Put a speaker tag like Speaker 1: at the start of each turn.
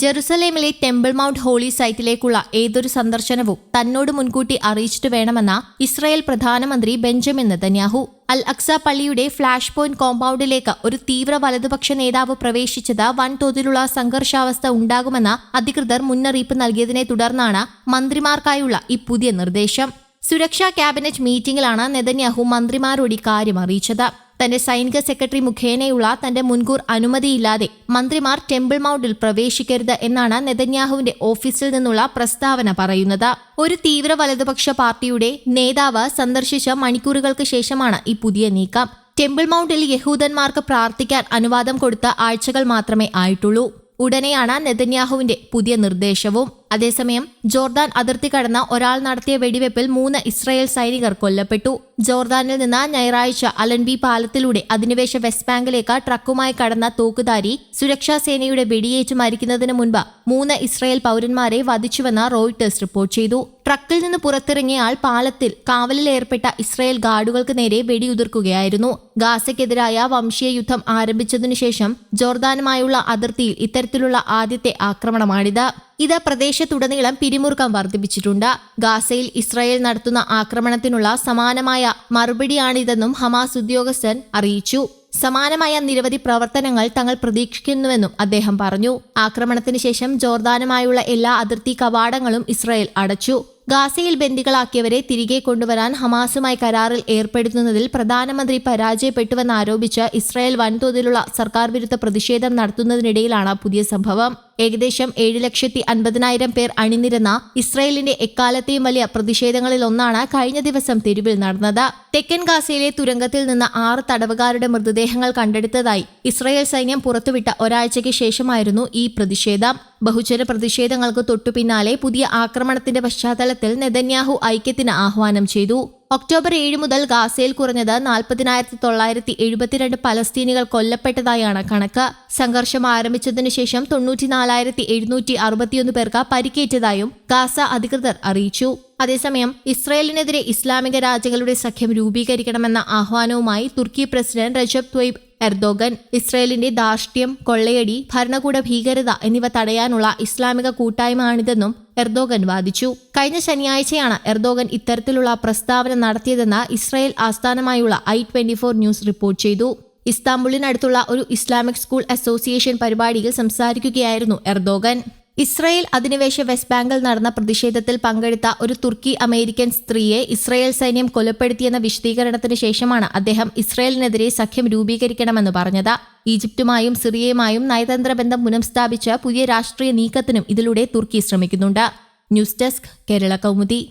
Speaker 1: ജെറുസലേമിലെ temple mount holy സൈറ്റിലേക്കുള്ള ഏതൊരു സന്ദർശനവും തന്നോട് മുൻകൂട്ടി അറിയിച്ചിട്ട് വേണമെന്ന ഇസ്രായേൽ പ്രധാനമന്ത്രി ബെഞ്ചമിൻ നെതന്യാഹു. അൽ അക്സ പള്ളിയുടെ ഫ്ളാഷ് പോയിന്റ് കോമ്പൗണ്ടിലേക്ക് ഒരു തീവ്ര വലതുപക്ഷ നേതാവ് പ്രവേശിച്ചത് വൻതോതിലുള്ള സംഘർഷാവസ്ഥ ഉണ്ടാകുമെന്ന അധികൃതർ മുന്നറിയിപ്പ് നൽകിയതിനെ തുടർന്നാണ് മന്ത്രിമാർക്കായുള്ള ഈ പുതിയ നിർദ്ദേശം. സുരക്ഷാ ക്യാബിനറ്റ് മീറ്റിംഗിലാണ് നെതന്യാഹു മന്ത്രിമാരോട് ഇക്കാര്യം അറിയിച്ചത്. തന്റെ സൈനിക സെക്രട്ടറി മുഖേനയുള്ള തന്റെ മുൻകൂർ അനുമതിയില്ലാതെ മന്ത്രിമാർ ടെമ്പിൾ മൗണ്ടിൽ പ്രവേശിക്കരുത് എന്നാണ് നെതന്യാഹുവിന്റെ ഓഫീസിൽ നിന്നുള്ള പ്രസ്താവന പറയുന്നത്. ഒരു തീവ്ര വലതുപക്ഷ പാർട്ടിയുടെ നേതാവ് സന്ദർശിച്ച മണിക്കൂറുകൾക്ക് ശേഷമാണ് ഈ പുതിയ നീക്കം. ടെമ്പിൾ മൗണ്ടിൽ യഹൂദന്മാർക്ക് പ്രാർത്ഥിക്കാൻ അനുവാദം കൊടുത്ത ആഴ്ചകൾ മാത്രമേ ആയിട്ടുള്ളൂ. ഉടനെയാണ് നെതന്യാഹുവിന്റെ പുതിയ നിർദ്ദേശവും. അതേസമയം ജോർദാൻ അതിർത്തി കടന്ന ഒരാൾ നടത്തിയ വെടിവെപ്പിൽ മൂന്ന് ഇസ്രായേൽ സൈനികർ കൊല്ലപ്പെട്ടു. ജോർദാനിൽ നിന്ന് ഞായറാഴ്ച അലൻബി പാലത്തിലൂടെ അധിനിവേശ വെസ്റ്റ് ബാങ്കിലേക്ക് ട്രക്കുമായി കടന്ന തോക്കുധാരി സുരക്ഷാ സേനയുടെ വെടിയേറ്റ് മരിക്കുന്നതിന് മുൻപ് മൂന്ന് ഇസ്രായേൽ പൗരന്മാരെ വധിച്ചുവെന്ന് റോയിട്ടേഴ്സ് റിപ്പോർട്ട് ചെയ്തു. ട്രക്കിൽ നിന്ന് പുറത്തിറങ്ങിയ ആൾ പാലത്തിൽ കാവലിലേർപ്പെട്ട ഇസ്രായേൽ ഗാർഡുകൾക്ക് നേരെ വെടിയുതിർക്കുകയായിരുന്നു. ഗാസയ്ക്കെതിരായ വംശീയ യുദ്ധം ആരംഭിച്ചതിനുശേഷം ജോർദാനുമായുള്ള അതിർത്തിയിൽ ഇത്തരത്തിലുള്ള ആദ്യത്തെ ആക്രമണമാണിത്. ഇത് പ്രദേശത്തുടനീളം പിരിമുറുക്കം വർദ്ധിപ്പിച്ചിട്ടുണ്ട്. ഗാസയിൽ ഇസ്രായേൽ നടത്തുന്ന ആക്രമണത്തിനുള്ള സമാനമായ മറുപടിയാണിതെന്നും ഹമാസ് ഉദ്യോഗസ്ഥൻ അറിയിച്ചു. സമാനമായ നിരവധി പ്രവർത്തനങ്ങൾ തങ്ങൾ പ്രതീക്ഷിക്കുന്നുവെന്നും അദ്ദേഹം പറഞ്ഞു. ആക്രമണത്തിന് ശേഷം ജോർദാനുമായുള്ള എല്ലാ അതിർത്തി കവാടങ്ങളും ഇസ്രായേൽ അടച്ചു. ഗാസയിൽ ബന്ദികളാക്കിയവരെ തിരികെ കൊണ്ടുവരാൻ ഹമാസുമായി കരാറിൽ ഏർപ്പെടുത്തുന്നതിൽ പ്രധാനമന്ത്രി പരാജയപ്പെട്ടുവെന്നാരോപിച്ച് ഇസ്രായേൽ വൻതോതിലുള്ള സർക്കാർ വിരുദ്ധ പ്രതിഷേധം നടത്തുന്നതിനിടയിലാണ് പുതിയ സംഭവം. ഏകദേശം ഏഴ് ലക്ഷത്തി അൻപതിനായിരം പേർ അണിനിരുന്ന ഇസ്രായേലിന്റെ എക്കാലത്തെയും വലിയ പ്രതിഷേധങ്ങളിൽ ഒന്നാണ് കഴിഞ്ഞ ദിവസം തെരുവിൽ നടന്നത്. തെക്കൻ ഗാസയിലെ തുരങ്കത്തിൽ നിന്ന് ആറ് തടവുകാരുടെ മൃതദേഹങ്ങൾ കണ്ടെടുത്തതായി ഇസ്രായേൽ സൈന്യം പുറത്തുവിട്ട ഒരാഴ്ചയ്ക്ക് ശേഷമായിരുന്നു ഈ പ്രതിഷേധം. ബഹുജന പ്രതിഷേധങ്ങൾക്ക് തൊട്ടുപിന്നാലെ പുതിയ ആക്രമണത്തിന്റെ പശ്ചാത്തലത്തിൽ നെതന്യാഹു ഐക്യത്തിന് ആഹ്വാനം ചെയ്തു. ഒക്ടോബർ ഏഴ് മുതൽ ഗാസയിൽ കുറഞ്ഞത് നാൽപ്പതിനായിരത്തി തൊള്ളായിരത്തി എഴുപത്തിരണ്ട് പലസ്തീനികൾ കൊല്ലപ്പെട്ടതായാണ് കണക്ക്. സംഘർഷം ആരംഭിച്ചതിനു ശേഷം തൊണ്ണൂറ്റിനാലായിരത്തി എഴുന്നൂറ്റി അറുപത്തിയൊന്ന് പേർക്ക് പരിക്കേറ്റതായും ഗാസ അധികൃതർ അറിയിച്ചു. അതേസമയം ഇസ്രായേലിനെതിരെ ഇസ്ലാമിക രാജ്യങ്ങളുടെ സഖ്യം രൂപീകരിക്കണമെന്ന ആഹ്വാനവുമായി തുർക്കി പ്രസിഡന്റ് റജബ് ത്വയ്ബ് എർദോഗൻ ഇസ്രയേലിന്റെ ധാർഷ്ട്യം കൊള്ളയടി ഭരണകൂട ഭീകരത എന്നിവ തടയാനുള്ള ഇസ്ലാമിക കൂട്ടായ്മയാണിതെന്നും എർദോഗൻ വാദിച്ചു. കഴിഞ്ഞ ശനിയാഴ്ചയാണ് എർദോഗൻ ഇത്തരത്തിലുള്ള പ്രസ്താവന നടത്തിയതെന്ന് ഇസ്രായേൽ ആസ്ഥാനമായുള്ള I twenty four news report ചെയ്തു. ഇസ്താംബുളിനടുത്തുള്ള ഒരു ഇസ്ലാമിക് സ്കൂൾ അസോസിയേഷൻ പരിപാടിയിൽ സംസാരിക്കുകയായിരുന്നു എർദോഗൻ. ഇസ്രായേൽ അധിനിവേശ വെസ്റ്റ് ബാങ്കിൽ നടന്ന പ്രതിഷേധത്തിൽ പങ്കെടുത്ത ഒരു തുർക്കി അമേരിക്കൻ സ്ത്രീയെ ഇസ്രയേൽ സൈന്യം കൊലപ്പെടുത്തിയെന്ന വിശദീകരണത്തിന് ശേഷമാണ് അദ്ദേഹം ഇസ്രയേലിനെതിരെ സഖ്യം രൂപീകരിക്കണമെന്ന് പറഞ്ഞത്. ഈജിപ്തുമായും സിറിയയുമായും നയതന്ത്ര ബന്ധം പുനഃസ്ഥാപിച്ച പുതിയ രാഷ്ട്രീയ നീക്കത്തിനും ഇതിലൂടെ തുർക്കി ശ്രമിക്കുന്നുണ്ട്. News desk Kerala Kaumudi.